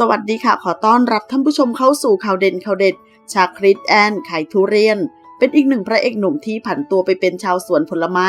สวัสดีค่ะ ขอต้อนรับท่านผู้ชมเข้าสู่ข่าวเด่นข่าวเด็ด ชาคริตแอนไขายทุเรียน เป็นอีกหนึ่งพระเอกหนุ่มที่ผันตัวไปเป็นชาวสวนผลไม้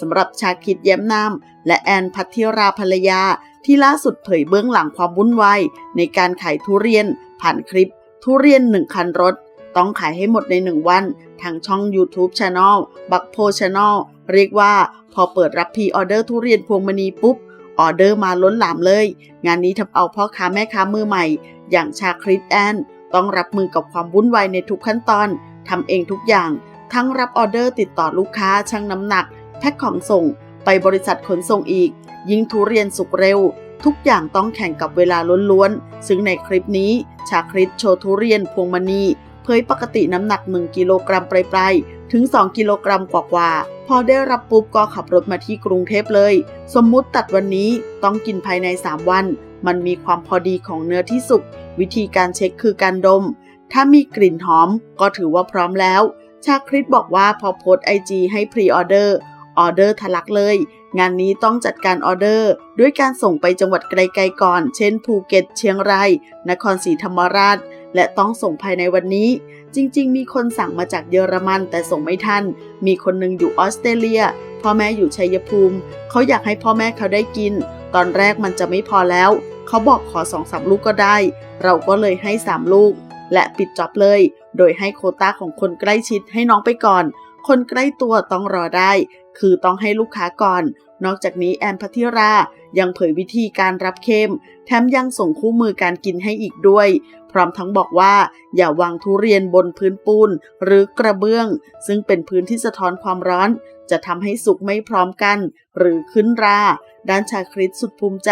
สำหรับชาคริตแย้มนามและแอนพัทธิราภรรยา ที่ล่าสุดเผยเบื้องหลังความวุ่นวายในการขายทุเรียน ผ่านคลิป ทุเรียนหนึ่งคันรถ ต้องขายให้หมดในหนึ่งวัน ทางช่อง YouTube Channel บักโพช Channel เรียกว่า พอเปิดรับพีออเดอร์ทุเรียนพวงมณีปุ๊บ ออเดอร์มาล้นหลามเลย งานนี้ทำเอาพ่อค้าแม่ค้ามือใหม่ อย่างชาคริตแอนต้องรับมือกับความวุ่นวายในทุกขั้นตอนทำเองทุกอย่าง ทั้งรับออเดอร์ติดต่อลูกค้าชั่งน้ำหนัก แพ็คของส่ง ไปบริษัทขนส่งอีก ยิ่งทุเรียนสุกเร็ว ทุกอย่างต้องแข่งกับเวลาล้วนๆ ซึ่งในคลิปนี้ ชาคริตโชว์ทุเรียนพวงมณีเผยปกติน้ำหนัก 1 กิโลกรัมปลายๆ ถึง 2 กิโลกรัมกว่าๆ พอได้รับปุ๊บก็ขับรถมาที่กรุงเทพเลย สมมุติตัดวันนี้ต้องกินภายใน 3 วัน มันมีความพอดีของเนื้อที่สุก วิธีการเช็คคือการดม ถ้ามีกลิ่นหอมก็ถือว่าพร้อมแล้ว ชาคริตบอกว่าพอโพสไอจีให้พรีออเดอร์ ออเดอร์ทะลักเลย งานนี้ต้องจัดการออเดอร์ ด้วยการส่งไปจังหวัดไกลๆก่อน เช่นภูเก็ต เชียงราย นครศรีธรรมราช และต้องส่งภายในวันนี้ จริง ๆ มีคนสั่งมาจากเยอรมันแต่ส่งไม่ทัน มีคนหนึ่งอยู่ออสเตรเลีย พ่อแม่อยู่ชัยภูมิ เขาอยากให้พ่อแม่เขาได้กิน ตอนแรกมันจะไม่พอแล้ว เขาบอกขอสองสามลูกก็ได้ เราก็เลยให้สามลูก และปิดจ็อบเลย โดยให้โคต้าของคนใกล้ชิดให้น้องไปก่อน คนใกล้ตัวต้องรอได้ คือต้องให้ลูกค้าก่อน นอกจากนี้แอนพัทิรายังเผยวิธีการรับเข้มแถมยังส่งคู่มือการกินให้อีกด้วย พร้อมทั้งบอกว่า อย่าวางทุเรียนบนพื้นปูนหรือกระเบื้อง ซึ่งเป็นพื้นที่สะท้อนความร้อน จะทำให้สุกไม่พร้อมกัน หรือขึ้นรา ด้านชาคริตสุดภูมิใจ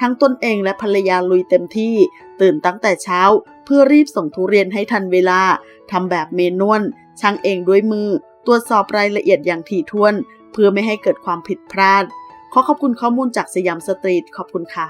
ทั้งตนเองและภรรยาลุยเต็มที่ ตื่นตั้งแต่เช้า เพื่อรีบส่งทุเรียนให้ทันเวลาทำแบบเมนวลช่างเองด้วยมือตรวจสอบรายละเอียดอย่างถี่ถ้วน เพื่อไม่ให้เกิดความผิดพลาด ขอขอบคุณข้อมูลจากสยามสตรีทขอบคุณค่ะ